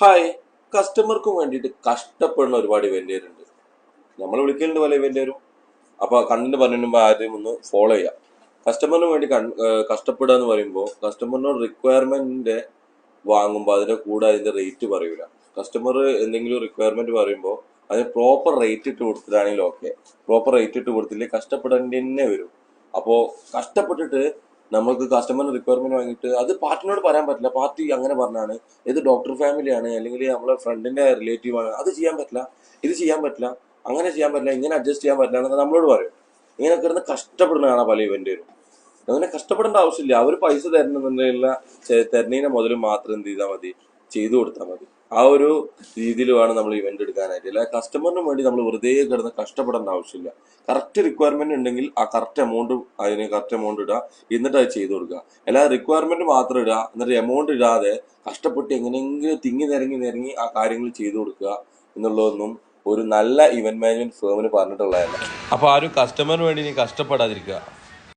Hi കസ്റ്റമർക്കും വേണ്ടിയിട്ട് കഷ്ടപ്പെടുന്ന ഒരുപാട് ഇവന്റുകാരുണ്ട് നമ്മൾ വിളിക്കലുണ്ട് പല ഇവന്റുകാരും അപ്പോൾ കണ്ണിന് പറഞ്ഞുമ്പോൾ ആദ്യം ഒന്ന് ഫോളോ ചെയ്യാം. കസ്റ്റമറിന് വേണ്ടി കഷ്ടപ്പെടുക എന്ന് പറയുമ്പോൾ കസ്റ്റമറിനോട് റിക്വയർമെന്റിന്റെ വാങ്ങുമ്പോൾ അതിന്റെ കൂടെ അതിന്റെ റേറ്റ് പറയൂല. കസ്റ്റമർ എന്തെങ്കിലും റിക്വയർമെന്റ് പറയുമ്പോൾ അതിന് പ്രോപ്പർ റേറ്റ് ഇട്ട് കൊടുത്തിട്ടാണെങ്കിൽ ഓക്കെ പ്രോപ്പർ റേറ്റ് ഇട്ട് കൊടുത്തില്ലേ കഷ്ടപ്പെടേണ്ടി തന്നെ വരും. അപ്പോൾ കഷ്ടപ്പെട്ടിട്ട് നമുക്ക് കസ്റ്റമറിന് റിക്വയർമെന്റ് വാങ്ങിയിട്ട് അത് പാർട്ടിനോട് പറയാൻ പറ്റില്ല. പാർട്ടി അങ്ങനെ പറഞ്ഞാണ്. ഇത് ഡോക്ടർ ഫാമിലിയാണ് അല്ലെങ്കിൽ നമ്മളെ ഫ്രണ്ടിന്റെ റിലേറ്റീവ് ആണ്. അത് ചെയ്യാൻ പറ്റില്ല ഇത് ചെയ്യാൻ പറ്റില്ല അങ്ങനെ ചെയ്യാൻ പറ്റില്ല ഇങ്ങനെ അഡ്ജസ്റ്റ് ചെയ്യാൻ പറ്റില്ല എന്നൊക്കെ നമ്മളോട് പറയും. ഇങ്ങനെ കിടന്ന് കഷ്ടപ്പെടുന്നതാണ് പല ഇവന്റും അങ്ങനെ കഷ്ടപ്പെടേണ്ട ആവശ്യമില്ല. അവർ പൈസ തരണമെന്നുള്ള തരുന്നതിനെ മുതൽ മാത്രം എന്ത് ചെയ്താൽ മതി. ചെയ്തു കൊടുത്താൽ മതി. ആ ഒരു രീതിയിൽ വേണം നമ്മൾ ഇവന്റ് എടുക്കാനായിട്ട്. അല്ല കസ്റ്റമറിന് വേണ്ടി നമ്മൾ വെറുതെ കിടന്ന് കഷ്ടപ്പെടേണ്ട ആവശ്യമില്ല. കറക്റ്റ് റിക്വയർമെന്റ് ഉണ്ടെങ്കിൽ ആ കറക്റ്റ് എമൗണ്ട് അതിന് കറക്റ്റ് എമൗണ്ട് ഇടുക എന്നിട്ട് അത് ചെയ്തു കൊടുക്കുക. അല്ലാതെ റിക്വയർമെന്റ് മാത്രം ഇടുക എന്നിട്ട് എമൗണ്ട് ഇടാതെ കഷ്ടപ്പെട്ട് എങ്ങനെയെങ്കിലും തിങ്ങി നിരങ്ങി നിരങ്ങി ആ കാര്യങ്ങൾ ചെയ്തു കൊടുക്കുക എന്നുള്ളതൊന്നും ഒരു നല്ല ഇവന്റ് മാനേജ്മെന്റ് ഫേമിന് പറഞ്ഞിട്ടുള്ളതല്ല. അപ്പൊ ഒരു കസ്റ്റമറിന് വേണ്ടി നീ കഷ്ടപ്പെടാതിരിക്കുക.